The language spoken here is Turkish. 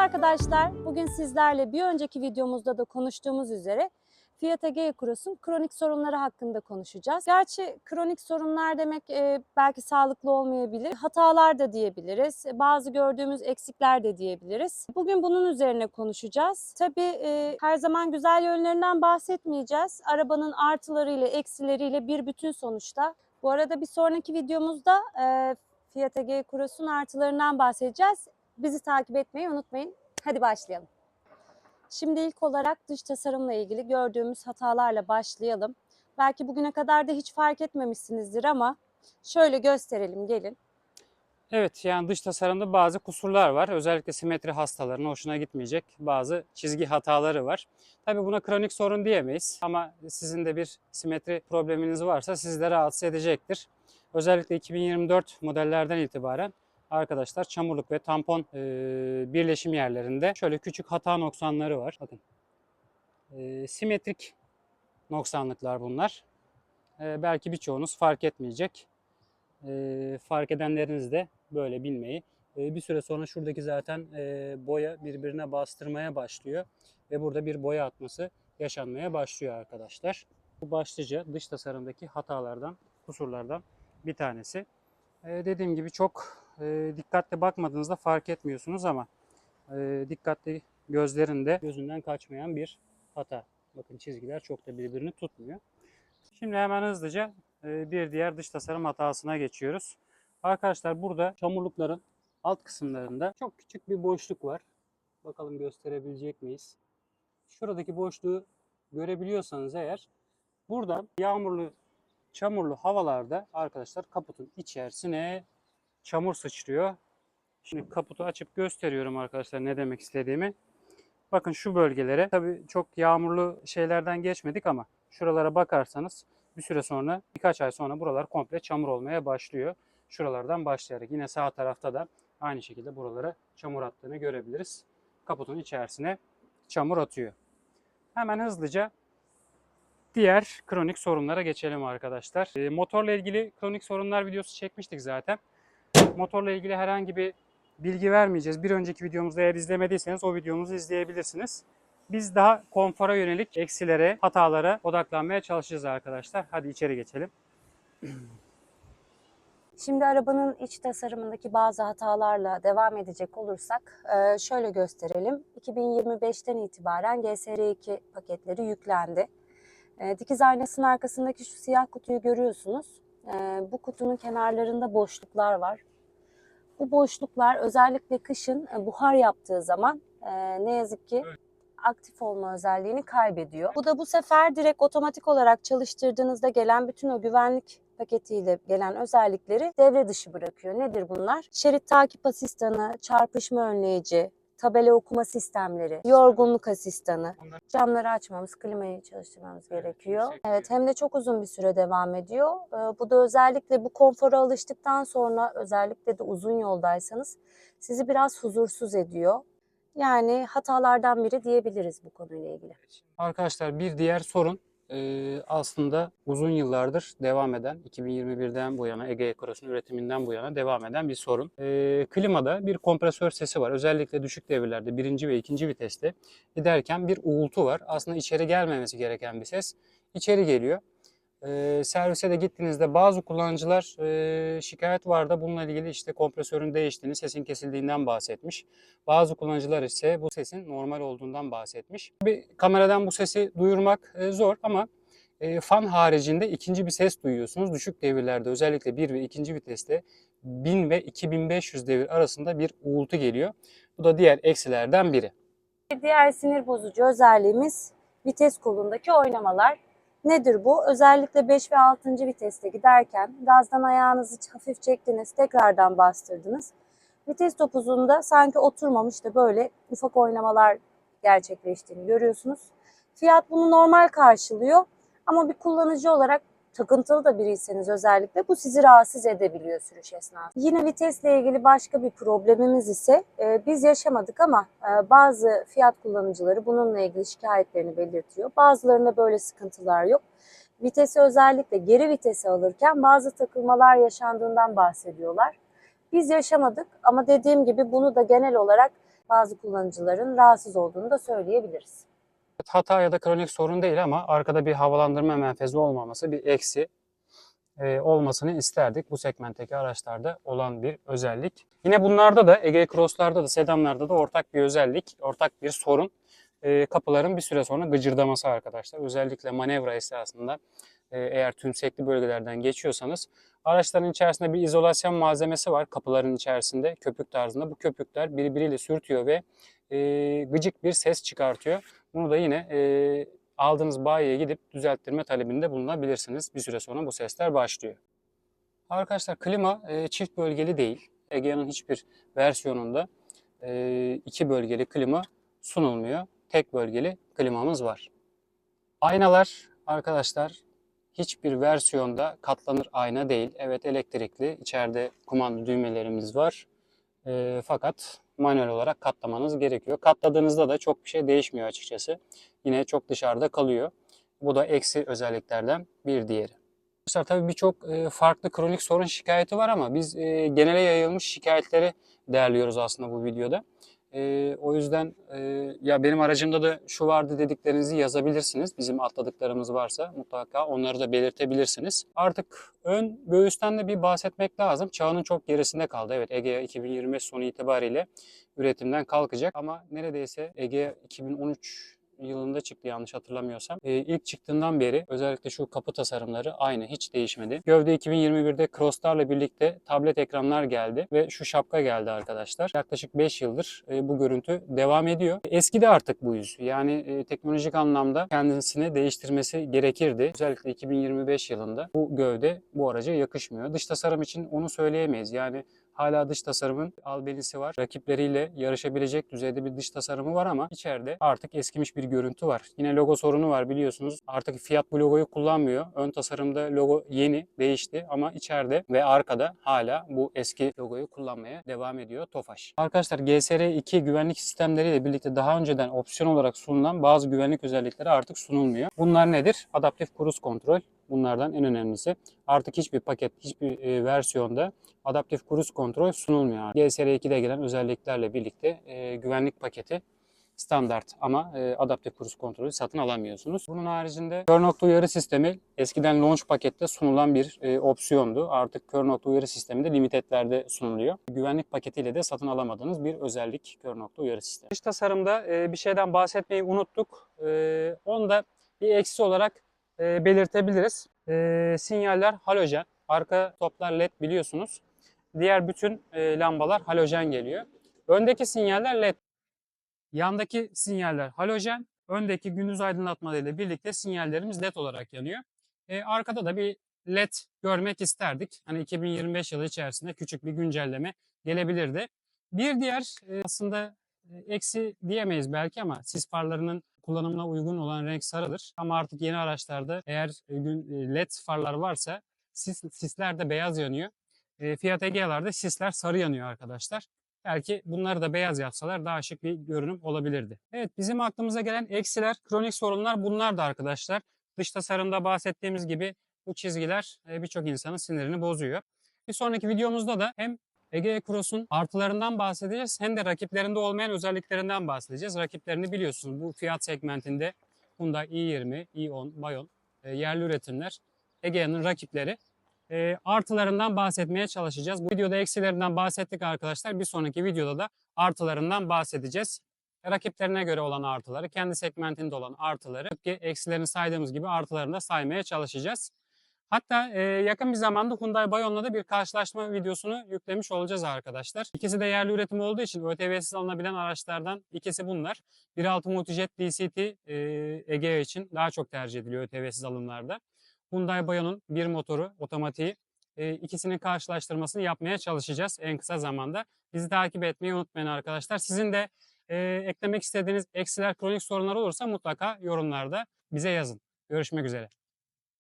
arkadaşlar. Bugün sizlerle bir önceki videomuzda da konuştuğumuz üzere Fiat Egea Cross'un kronik sorunları hakkında konuşacağız. Gerçi kronik sorunlar demek e, belki sağlıklı olmayabilir. Hatalar da diyebiliriz. Bazı gördüğümüz eksikler de diyebiliriz. Bugün bunun üzerine konuşacağız. Tabii e, her zaman güzel yönlerinden bahsetmeyeceğiz. Arabanın artılarıyla eksileriyle bir bütün sonuçta. Bu arada bir sonraki videomuzda e, Fiat Egea Cross'un artılarından bahsedeceğiz. Bizi takip etmeyi unutmayın. Hadi başlayalım. Şimdi ilk olarak dış tasarımla ilgili gördüğümüz hatalarla başlayalım. Belki bugüne kadar da hiç fark etmemişsinizdir ama şöyle gösterelim gelin. Evet yani dış tasarımda bazı kusurlar var. Özellikle simetri hastalarının hoşuna gitmeyecek bazı çizgi hataları var. Tabii buna kronik sorun diyemeyiz ama sizin de bir simetri probleminiz varsa sizi de rahatsız edecektir. Özellikle 2024 modellerden itibaren arkadaşlar çamurluk ve tampon e, birleşim yerlerinde şöyle küçük hata noksanları var. Bakın e, simetrik noksanlıklar bunlar. E, belki birçoğunuz fark etmeyecek. E, fark edenleriniz de böyle bilmeyi. E, bir süre sonra şuradaki zaten e, boya birbirine bastırmaya başlıyor ve burada bir boya atması yaşanmaya başlıyor arkadaşlar. Bu başlıca dış tasarımdaki hatalardan, kusurlardan bir tanesi. E, dediğim gibi çok e, dikkatli bakmadığınızda fark etmiyorsunuz ama e, dikkatli gözlerinde gözünden kaçmayan bir hata. Bakın çizgiler çok da birbirini tutmuyor. Şimdi hemen hızlıca e, bir diğer dış tasarım hatasına geçiyoruz. Arkadaşlar burada çamurlukların alt kısımlarında çok küçük bir boşluk var. Bakalım gösterebilecek miyiz? Şuradaki boşluğu görebiliyorsanız eğer buradan yağmurlu çamurlu havalarda arkadaşlar kaputun içerisine çamur sıçrıyor. Şimdi kaputu açıp gösteriyorum arkadaşlar ne demek istediğimi. Bakın şu bölgelere tabii çok yağmurlu şeylerden geçmedik ama şuralara bakarsanız bir süre sonra birkaç ay sonra buralar komple çamur olmaya başlıyor. Şuralardan başlayarak yine sağ tarafta da aynı şekilde buralara çamur attığını görebiliriz. Kaputun içerisine çamur atıyor. Hemen hızlıca diğer kronik sorunlara geçelim arkadaşlar. E, motorla ilgili kronik sorunlar videosu çekmiştik zaten. Motorla ilgili herhangi bir bilgi vermeyeceğiz. Bir önceki videomuzda eğer izlemediyseniz o videomuzu izleyebilirsiniz. Biz daha konfora yönelik eksilere, hatalara odaklanmaya çalışacağız arkadaşlar. Hadi içeri geçelim. Şimdi arabanın iç tasarımındaki bazı hatalarla devam edecek olursak e, şöyle gösterelim. 2025'ten itibaren GSR2 paketleri yüklendi. E, Dikiz aynasının arkasındaki şu siyah kutuyu görüyorsunuz. E, Bu kutunun kenarlarında boşluklar var. Bu boşluklar özellikle kışın e, buhar yaptığı zaman e, ne yazık ki aktif olma özelliğini kaybediyor. Bu da bu sefer direkt otomatik olarak çalıştırdığınızda gelen bütün o güvenlik paketiyle gelen özellikleri devre dışı bırakıyor. Nedir bunlar? Şerit takip asistanı, çarpışma önleyici, tabela okuma sistemleri, yorgunluk asistanı, camları açmamız, klimayı çalıştırmamız gerekiyor. Evet hem de çok uzun bir süre devam ediyor. Ee, Bu da özellikle bu konfora alıştıktan sonra özellikle de uzun yoldaysanız sizi biraz huzursuz ediyor. Yani hatalardan biri diyebiliriz bu konuyla ilgili. Arkadaşlar bir diğer sorun e, aslında uzun yıllardır devam eden 2021'den bu yana Ege Cross'un üretiminden bu yana devam eden bir sorun. E, klimada bir kompresör sesi var. Özellikle düşük devirlerde birinci ve ikinci viteste giderken bir uğultu var. Aslında içeri gelmemesi gereken bir ses içeri geliyor. E, servise de gittiğinizde bazı kullanıcılar e, şikayet var da bununla ilgili işte kompresörün değiştiğini, sesin kesildiğinden bahsetmiş. Bazı kullanıcılar ise bu sesin normal olduğundan bahsetmiş. Bir kameradan bu sesi duyurmak e, zor ama e, fan haricinde ikinci bir ses duyuyorsunuz. Düşük devirlerde özellikle 1 ve 2. viteste 1000 ve 2500 devir arasında bir uğultu geliyor. Bu da diğer eksilerden biri. Bir diğer sinir bozucu özelliğimiz vites kolundaki oynamalar. Nedir bu? Özellikle 5 ve 6. viteste giderken gazdan ayağınızı hafif çektiniz, tekrardan bastırdınız. Vites topuzunda sanki oturmamış da böyle ufak oynamalar gerçekleştiğini görüyorsunuz. Fiyat bunu normal karşılıyor ama bir kullanıcı olarak takıntılı da biriyseniz özellikle bu sizi rahatsız edebiliyor sürüş esnasında. Yine vitesle ilgili başka bir problemimiz ise e, biz yaşamadık ama e, bazı fiyat kullanıcıları bununla ilgili şikayetlerini belirtiyor. Bazılarında böyle sıkıntılar yok. Vitesi özellikle geri vitesi alırken bazı takılmalar yaşandığından bahsediyorlar. Biz yaşamadık ama dediğim gibi bunu da genel olarak bazı kullanıcıların rahatsız olduğunu da söyleyebiliriz. Hata ya da kronik sorun değil ama arkada bir havalandırma menfezi olmaması bir eksi e, olmasını isterdik. Bu segmentteki araçlarda olan bir özellik. Yine bunlarda da Ege Cross'larda da sedanlarda da ortak bir özellik, ortak bir sorun. E, kapıların bir süre sonra gıcırdaması arkadaşlar. Özellikle manevra esnasında e, eğer tümsekli bölgelerden geçiyorsanız araçların içerisinde bir izolasyon malzemesi var kapıların içerisinde köpük tarzında. Bu köpükler birbiriyle sürtüyor ve e, gıcık bir ses çıkartıyor. Bunu da yine e, aldığınız bayiye gidip düzelttirme talebinde bulunabilirsiniz. Bir süre sonra bu sesler başlıyor. Arkadaşlar klima e, çift bölgeli değil. Egea'nın hiçbir versiyonunda e, iki bölgeli klima sunulmuyor. Tek bölgeli klimamız var. Aynalar arkadaşlar hiçbir versiyonda katlanır ayna değil. Evet elektrikli. İçeride kumanda düğmelerimiz var. E, fakat manuel olarak katlamanız gerekiyor. Katladığınızda da çok bir şey değişmiyor açıkçası. Yine çok dışarıda kalıyor. Bu da eksi özelliklerden bir diğeri. Arkadaşlar tabii birçok e, farklı kronik sorun şikayeti var ama biz e, genele yayılmış şikayetleri değerliyoruz aslında bu videoda. E, o yüzden e, ya benim aracımda da şu vardı dediklerinizi yazabilirsiniz. Bizim atladıklarımız varsa mutlaka onları da belirtebilirsiniz. Artık ön göğüsten de bir bahsetmek lazım. Çağının çok gerisinde kaldı. Evet Egea 2025 sonu itibariyle üretimden kalkacak ama neredeyse Egea 2013 yılında çıktı yanlış hatırlamıyorsam. Ee, ilk çıktığından beri özellikle şu kapı tasarımları aynı hiç değişmedi. Gövde 2021'de Crosstar'la birlikte tablet ekranlar geldi ve şu şapka geldi arkadaşlar. Yaklaşık 5 yıldır e, bu görüntü devam ediyor. Eski de artık bu yüz. Yani e, teknolojik anlamda kendisini değiştirmesi gerekirdi. Özellikle 2025 yılında bu gövde bu araca yakışmıyor. Dış tasarım için onu söyleyemeyiz. Yani Hala dış tasarımın albenisi var. Rakipleriyle yarışabilecek düzeyde bir dış tasarımı var ama içeride artık eskimiş bir görüntü var. Yine logo sorunu var biliyorsunuz. Artık Fiat bu logoyu kullanmıyor. Ön tasarımda logo yeni, değişti ama içeride ve arkada hala bu eski logoyu kullanmaya devam ediyor Tofaş. Arkadaşlar GSR2 güvenlik sistemleriyle birlikte daha önceden opsiyon olarak sunulan bazı güvenlik özellikleri artık sunulmuyor. Bunlar nedir? Adaptif cruise kontrol, Bunlardan en önemlisi. Artık hiçbir paket, hiçbir e, versiyonda adaptif cruise kontrol sunulmuyor. GSR2'de gelen özelliklerle birlikte e, güvenlik paketi standart ama e, adaptif cruise kontrolü satın alamıyorsunuz. Bunun haricinde kör nokta uyarı sistemi eskiden launch pakette sunulan bir e, opsiyondu. Artık kör nokta uyarı sistemi de limitetlerde sunuluyor. Güvenlik paketiyle de satın alamadığınız bir özellik kör nokta uyarı sistemi. Dış tasarımda e, bir şeyden bahsetmeyi unuttuk. E, onu da bir eksi olarak e, belirtebiliriz. E, sinyaller halojen. Arka toplar led biliyorsunuz. Diğer bütün e, lambalar halojen geliyor. Öndeki sinyaller led. Yandaki sinyaller halojen. Öndeki gündüz aydınlatmalarıyla birlikte sinyallerimiz led olarak yanıyor. E, arkada da bir led görmek isterdik. Hani 2025 yılı içerisinde küçük bir güncelleme gelebilirdi. Bir diğer e, aslında eksi diyemeyiz belki ama sis farlarının kullanımına uygun olan renk sarıdır. Ama artık yeni araçlarda eğer e, e, led farlar varsa sis, sisler de beyaz yanıyor. E, Fiat Egea'larda sisler sarı yanıyor arkadaşlar. Belki bunları da beyaz yapsalar daha şık bir görünüm olabilirdi. Evet bizim aklımıza gelen eksiler, kronik sorunlar bunlar da arkadaşlar. Dış tasarımda bahsettiğimiz gibi bu çizgiler e, birçok insanın sinirini bozuyor. Bir sonraki videomuzda da hem Ege Cross'un artılarından bahsedeceğiz hem de rakiplerinde olmayan özelliklerinden bahsedeceğiz. Rakiplerini biliyorsunuz bu fiyat segmentinde Hyundai i20, i10, Bayon e, yerli üretimler Egea'nın rakipleri. E, artılarından bahsetmeye çalışacağız. Bu videoda eksilerinden bahsettik arkadaşlar. Bir sonraki videoda da artılarından bahsedeceğiz. Rakiplerine göre olan artıları, kendi segmentinde olan artıları, tıpkı eksilerini saydığımız gibi artılarını da saymaya çalışacağız. Hatta e, yakın bir zamanda Hyundai Bayon'la da bir karşılaşma videosunu yüklemiş olacağız arkadaşlar. İkisi de yerli üretim olduğu için ÖTV'siz alınabilen araçlardan ikisi bunlar. 1.6 Multijet DCT e, Egea için daha çok tercih ediliyor ÖTV'siz alımlarda. Hyundai Bayon'un bir motoru, otomatiği e, ikisinin karşılaştırmasını yapmaya çalışacağız en kısa zamanda. Bizi takip etmeyi unutmayın arkadaşlar. Sizin de e, eklemek istediğiniz eksiler, kronik sorunlar olursa mutlaka yorumlarda bize yazın. Görüşmek üzere.